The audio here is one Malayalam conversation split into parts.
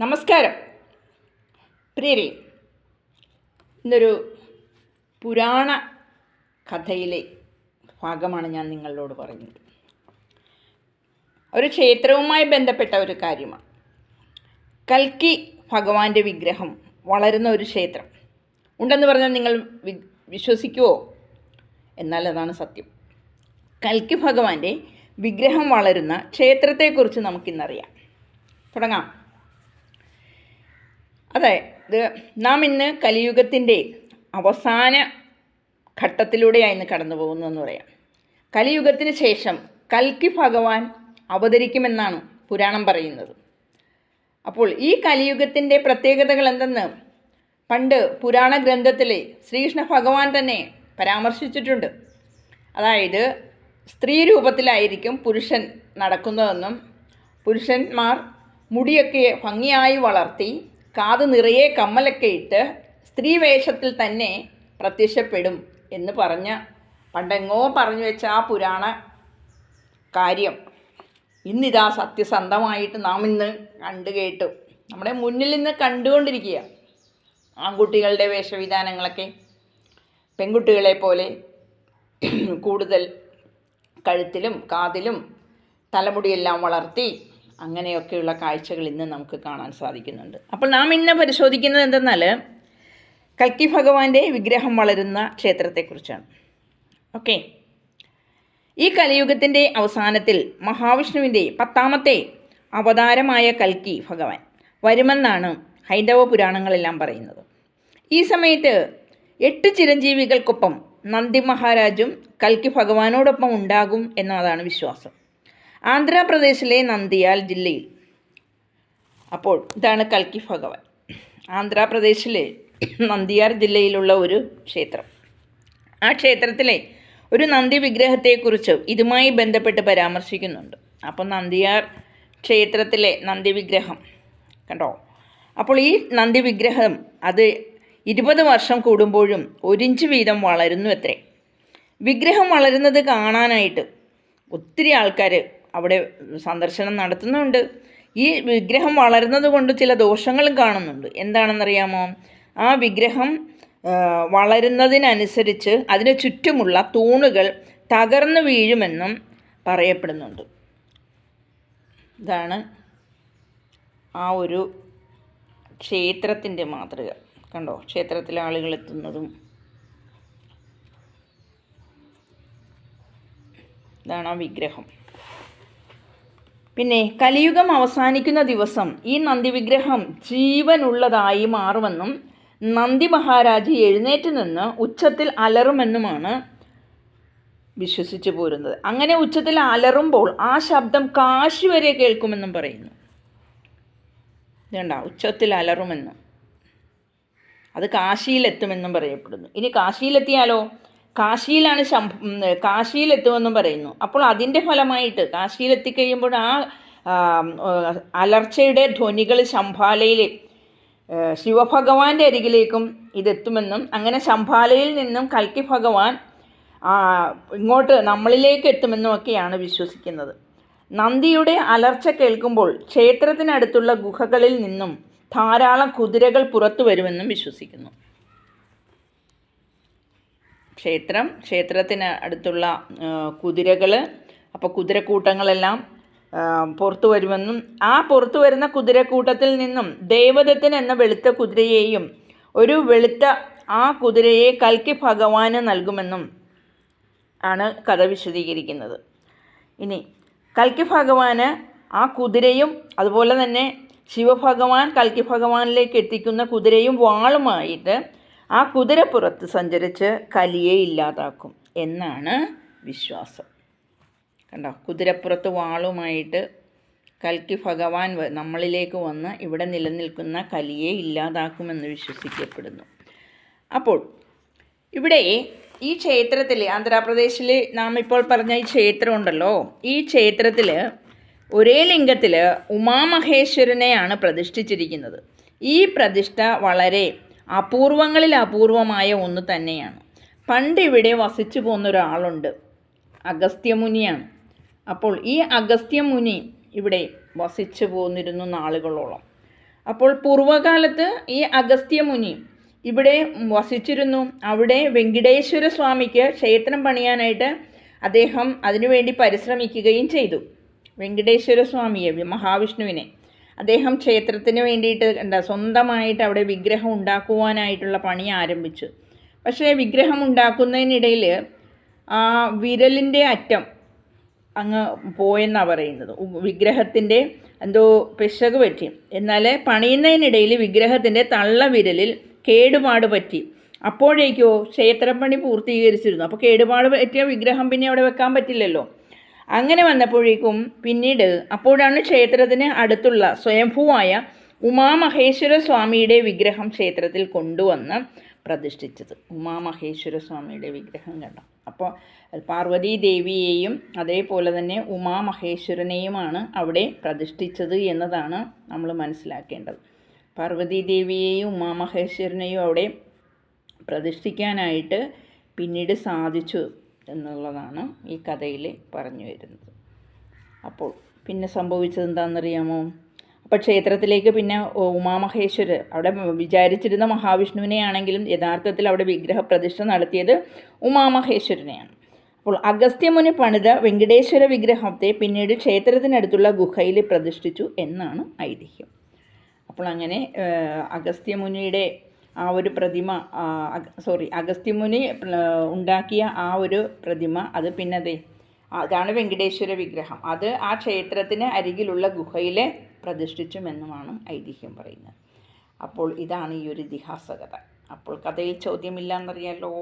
നമസ്കാരം. പ്രിയരെ ഇന്നൊരു പുരാണ കഥയിലെ ഭാഗമാണ് ഞാൻ നിങ്ങളോട് പറയുന്നത് ഒരു ക്ഷേത്രവുമായി ബന്ധപ്പെട്ട ഒരു കാര്യമാണ്. കൽക്കി ഭഗവാന്റെ വിഗ്രഹം വളരുന്ന ഒരു ക്ഷേത്രം. ഉണ്ടെന്ന് പറഞ്ഞാൽ നിങ്ങൾ വിശ്വസിക്കുമോ എന്നാൽ അതാണ് സത്യം. കൽക്കി ഭഗവാന്റെ വിഗ്രഹം വളരുന്ന ക്ഷേത്രത്തെക്കുറിച്ച് നമുക്കിന്നറിയാം. തുടങ്ങാം. അതെ ഇത് നാം ഇന്ന് കലിയുഗത്തിന്റെ അവസാന ഘട്ടത്തിലൂടെയാണ് ഇന്ന് കടന്നു പോകുന്നതെന്ന് പറയാം. കലിയുഗത്തിന് ശേഷം കൽക്കി ഭഗവാൻ അവതരിക്കുമെന്നാണ് പുരാണം പറയുന്നത്. അപ്പോൾ ഈ കലിയുഗത്തിന്റെ പ്രത്യേകതകൾ എന്തെന്ന് പണ്ട് പുരാണ ഗ്രന്ഥത്തിലെ ശ്രീകൃഷ്ണ ഭഗവാൻ തന്നെ പരാമർശിച്ചിട്ടുണ്ട്. അതായത് സ്ത്രീ രൂപത്തിലായിരിക്കും പുരുഷൻ നടക്കുന്നതെന്നും പുരുഷന്മാർ മുടിയൊക്കെ ഭംഗിയായി വളർത്തി കാത് നിറയെ കമ്മലൊക്കെ ഇട്ട് സ്ത്രീ വേഷത്തിൽ തന്നെ പ്രത്യക്ഷപ്പെടും എന്ന് പറഞ്ഞ പണ്ടെങ്ങോ പറഞ്ഞു വെച്ച ആ പുരാണ കാര്യം. ഇന്നിതാ സത്യസന്ധമായിട്ട് നാം ഇന്ന് കണ്ടു കേട്ടു. നമ്മുടെ മുന്നിൽ നിന്ന് കണ്ടുകൊണ്ടിരിക്കുക. ആൺകുട്ടികളുടെ വേഷവിധാനങ്ങളൊക്കെ പെൺകുട്ടികളെ പോലെ കൂടുതൽ കഴുത്തിലും കാതിലും തലമുടിയെല്ലാം വളർത്തി അങ്ങനെയൊക്കെയുള്ള കാഴ്ചകൾ ഇന്ന് നമുക്ക് കാണാൻ സാധിക്കുന്നുണ്ട്. അപ്പോൾ നാം ഇന്ന് പരിശോധിക്കുന്നത് എന്തെന്നാൽ കൽക്കി ഭഗവാന്റെ വിഗ്രഹം വളരുന്ന ക്ഷേത്രത്തെക്കുറിച്ചാണ്. ഓക്കെ. ഈ കലിയുഗത്തിന്റെ അവസാനത്തിൽ മഹാവിഷ്ണുവിന്റെ പത്താമത്തെ അവതാരമായ കൽക്കി ഭഗവാൻ വരുമെന്നാണ് ഹൈന്ദവ പുരാണങ്ങളെല്ലാം പറയുന്നത്. ഈ സമയത്ത് എട്ട് ചിരഞ്ജീവികൾക്കൊപ്പം നന്ദി മഹാരാജും കൽക്കി ഭഗവാനോടൊപ്പം ഉണ്ടാകും എന്നതാണ് വിശ്വാസം. ആന്ധ്രാപ്രദേശിലെ നന്ദിയാൽ ജില്ലയിൽ. അപ്പോൾ ഇതാണ് കൽക്കി ഭഗവാൻ. ആന്ധ്രാപ്രദേശിലെ നന്ദിയാർ ജില്ലയിലുള്ള ഒരു ക്ഷേത്രം. ആ ക്ഷേത്രത്തിലെ ഒരു നന്ദി വിഗ്രഹത്തെക്കുറിച്ച് ഇതുമായി ബന്ധപ്പെട്ട് പരാമർശിക്കുന്നുണ്ട്. അപ്പോൾ നന്ദിയാർ ക്ഷേത്രത്തിലെ നന്ദി വിഗ്രഹം കണ്ടോ? അപ്പോൾ ഈ നന്ദി വിഗ്രഹം അത് ഇരുപത് വർഷം കൂടുമ്പോഴും ഒരിഞ്ച് വീതം വളരുന്നു അത്രേ. വിഗ്രഹം വളരുന്നത് കാണാനായിട്ട് ഒത്തിരി ആൾക്കാർ അവിടെ സന്ദർശനം നടത്തുന്നുണ്ട്. ഈ വിഗ്രഹം വളരുന്നത് കൊണ്ട് ചില ദോഷങ്ങളും കാണുന്നുണ്ട്. എന്താണെന്നറിയാമോ? ആ വിഗ്രഹം വളരുന്നതിനനുസരിച്ച് അതിന് ചുറ്റുമുള്ള തൂണുകൾ തകർന്നു വീഴുമെന്നും പറയപ്പെടുന്നുണ്ട്. ഇതാണ് ആ ഒരു ക്ഷേത്രത്തിന്റെ മാതൃക. കണ്ടോ? ക്ഷേത്രത്തിലെ ആളുകൾ എത്തുന്നതും. ഇതാണ് ആ വിഗ്രഹം. പിന്നെ കലിയുഗം അവസാനിക്കുന്ന ദിവസം ഈ നന്ദി വിഗ്രഹം ജീവനുള്ളതായി മാറുമെന്നും നന്ദി മഹാരാജ് എഴുന്നേറ്റ് നിന്ന് ഉച്ചത്തിൽ അലറുമെന്നുമാണ് വിശ്വസിച്ചു പോരുന്നത്. അങ്ങനെ ഉച്ചത്തിൽ അലറുമ്പോൾ ആ ശബ്ദം കാശി വരെ കേൾക്കുമെന്നും പറയുന്നു. ഇതുണ്ട ഉച്ചത്തിൽ അലറുമെന്ന്. അത് കാശിയിലെത്തുമെന്നും പറയപ്പെടുന്നു. ഇനി കാശിയിലെത്തിയാലോ? കാശിയിലാണ് ഉം, കാശിയിലെത്തുമെന്നും പറയുന്നു. അപ്പോൾ അതിന്റെ ഫലമായിട്ട് കാശിയിലെത്തിക്കഴിയുമ്പോൾ ആ, അലർച്ചയുടെ ധ്വനികൾ ശംഭാലയിലെ ശിവഭഗവാന്റെ അരികിലേക്കും ഇതെത്തുമെന്നും അങ്ങനെ ശംഭാലയിൽ നിന്നും കൽക്കി ഭഗവാൻ ഇങ്ങോട്ട് നമ്മളിലേക്ക് എത്തുമെന്നും ഒക്കെയാണ് വിശ്വസിക്കുന്നത്. നന്ദിയുടെ അലർച്ച കേൾക്കുമ്പോൾ ക്ഷേത്രത്തിനടുത്തുള്ള ഗുഹകളിൽ നിന്നും ധാരാളം കുതിരകൾ പുറത്തു വരുമെന്നും വിശ്വസിക്കുന്നു. ക്ഷേത്രം ക്ഷേത്രത്തിന് അടുത്തുള്ള കുതിരകൾ അപ്പോൾ കുതിരക്കൂട്ടങ്ങളെല്ലാം പുറത്തു വരുമെന്നും ആ പുറത്തു വരുന്ന കുതിരക്കൂട്ടത്തിൽ നിന്നും ദേവദത്തൻ എന്ന വെളുത്ത കുതിരയെയും ഒരു വെളുത്ത ആ കുതിരയെ കൽക്കി ഭഗവാന് നൽകുമെന്നും ആണ് കഥ വിശദീകരിക്കുന്നത്. ഇനി കൽക്കി ഭഗവാന് ആ കുതിരയും അതുപോലെ തന്നെ ശിവഭഗവാൻ കൽക്കി ഭഗവാനിലേക്ക് എത്തിക്കുന്ന കുതിരയും വാളുമായിട്ട് ആ കുതിരപ്പുറത്ത് സഞ്ചരിച്ച് കലിയെ ഇല്ലാതാക്കും എന്നാണ് വിശ്വാസം. കണ്ടോ? കുതിരപ്പുറത്ത് വാളുമായിട്ട് കൽക്കി ഭഗവാൻ നമ്മളിലേക്ക് വന്ന് ഇവിടെ നിലനിൽക്കുന്ന കലിയെ ഇല്ലാതാക്കുമെന്ന് വിശ്വസിക്കപ്പെടുന്നു. അപ്പോൾ ഇവിടെ ഈ ക്ഷേത്രത്തിൽ ആന്ധ്രാപ്രദേശിൽ നാം ഇപ്പോൾ പറഞ്ഞ ഈ ക്ഷേത്രമുണ്ടല്ലോ ഈ ക്ഷേത്രത്തിൽ ഒരേ ലിംഗത്തിൽ ഉമാമഹേശ്വരനെയാണ് പ്രതിഷ്ഠിച്ചിരിക്കുന്നത്. ഈ പ്രതിഷ്ഠ വളരെ അപൂർവങ്ങളിൽ അപൂർവമായ ഒന്ന് തന്നെയാണ്. പണ്ട് ഇവിടെ വസിച്ചു പോകുന്ന ഒരാളുണ്ട്. അഗസ്ത്യമുനിയാണ്. അപ്പോൾ ഈ അഗസ്ത്യമുനി ഇവിടെ വസിച്ചു പോന്നിരുന്നു നാളുകളോളം. അപ്പോൾ പൂർവകാലത്ത് ഈ അഗസ്ത്യമുനി ഇവിടെ വസിച്ചിരുന്നു. അവിടെ വെങ്കിടേശ്വര സ്വാമിക്ക് ക്ഷേത്രം പണിയാനായിട്ട് അദ്ദേഹം അതിനുവേണ്ടി പരിശ്രമിക്കുകയും ചെയ്തു. വെങ്കടേശ്വര സ്വാമിയെ മഹാവിഷ്ണുവിനെ. അദ്ദേഹം ക്ഷേത്രത്തിന് വേണ്ടിയിട്ട് എന്താ സ്വന്തമായിട്ട് അവിടെ വിഗ്രഹം ഉണ്ടാക്കുവാനായിട്ടുള്ള പണി ആരംഭിച്ചു. പക്ഷേ വിഗ്രഹം ഉണ്ടാക്കുന്നതിനിടയിൽ ആ വിരലിന്റെ അറ്റം അങ്ങ് പോയെന്നാണ് പറയുന്നത്. വിഗ്രഹത്തിന്റെ എന്തോ പിശക് പറ്റി. എന്നാൽ പണിയുന്നതിനിടയിൽ വിഗ്രഹത്തിന്റെ തള്ളവിരലിൽ കേടുപാട് പറ്റി. അപ്പോഴേക്കോ ക്ഷേത്രപ്പണി പൂർത്തീകരിച്ചിരുന്നു. അപ്പോൾ കേടുപാട് പറ്റിയ വിഗ്രഹം പിന്നെ അവിടെ വെക്കാൻ പറ്റില്ലല്ലോ. അങ്ങനെ വന്നപ്പോഴേക്കും പിന്നീട് അപ്പോഴാണ് ക്ഷേത്രത്തിന് അടുത്തുള്ള സ്വയംഭൂവായ ഉമാമഹേശ്വര സ്വാമിയുടെ വിഗ്രഹം ക്ഷേത്രത്തിൽ കൊണ്ടുവന്ന് പ്രതിഷ്ഠിച്ചത്. ഉമാമഹേശ്വര സ്വാമിയുടെ വിഗ്രഹം കണ്ടോ? അപ്പോൾ പാർവതി ദേവിയെയും അതേപോലെ തന്നെ ഉമാമഹേശ്വരനെയുമാണ് അവിടെ പ്രതിഷ്ഠിച്ചത് എന്നതാണ് നമ്മൾ മനസ്സിലാക്കേണ്ടത്. പാർവതി ദേവിയെയും ഉമാമഹേശ്വരനെയും അവിടെ പ്രതിഷ്ഠിക്കാനായിട്ട് പിന്നീട് സാധിച്ചു. എന്നുള്ളതാണ് ഈ കഥയിൽ പറഞ്ഞു വരുന്നത്. അപ്പോൾ പിന്നെ സംഭവിച്ചത് എന്താണെന്നറിയാമോ? അപ്പോൾ ക്ഷേത്രത്തിലേക്ക് പിന്നെ ഉമാമഹേശ്വരർ അവിടെ വിചാരിച്ചിരുന്ന മഹാവിഷ്ണുവിനെ ആണെങ്കിലും യഥാർത്ഥത്തിൽ അവിടെ വിഗ്രഹ പ്രതിഷ്ഠ നടത്തിയത് ഉമാമഹേശ്വരനെയാണ്. അപ്പോൾ അഗസ്ത്യമുനി പണിത വെങ്കടേശ്വര വിഗ്രഹത്തെ പിന്നീട് ക്ഷേത്രത്തിനടുത്തുള്ള ഗുഹയിൽ പ്രതിഷ്ഠിച്ചു എന്നാണ് ഐതിഹ്യം. അപ്പോൾ അങ്ങനെ അഗസ്ത്യമുനിയുടെ ആ ഒരു പ്രതിമ സോറി അഗസ്ത്യമുനി ഉണ്ടാക്കിയ ആ ഒരു പ്രതിമ അത് പിന്നെ അതെ അതാണ് വെങ്കടേശ്വര വിഗ്രഹം. അത് ആ ക്ഷേത്രത്തിന് അരികിലുള്ള ഗുഹയിലെ പ്രതിഷ്ഠിച്ചുമെന്നുമാണ് ഐതിഹ്യം പറയുന്നത്. അപ്പോൾ ഇതാണ് ഈ ഒരു ഇതിഹാസ കഥ. അപ്പോൾ കഥയിൽ ചോദ്യമില്ല എന്നറിയാലോ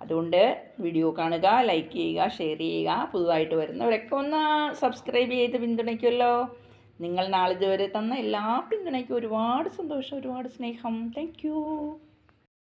അതുകൊണ്ട് വീഡിയോ കാണുക ലൈക്ക് ചെയ്യുക ഷെയർ ചെയ്യുക പുതുതായിട്ട് വരുന്നവരൊക്കെ ഒന്ന് സബ്സ്ക്രൈബ് ചെയ്ത് പിന്തുണയ്ക്കുമല്ലോ നിങ്ങൾ നാളിതുവരെ തന്ന എല്ലാ പിന്തുണയ്ക്കും ഒരുപാട് സന്തോഷം ഒരുപാട് സ്നേഹം. താങ്ക്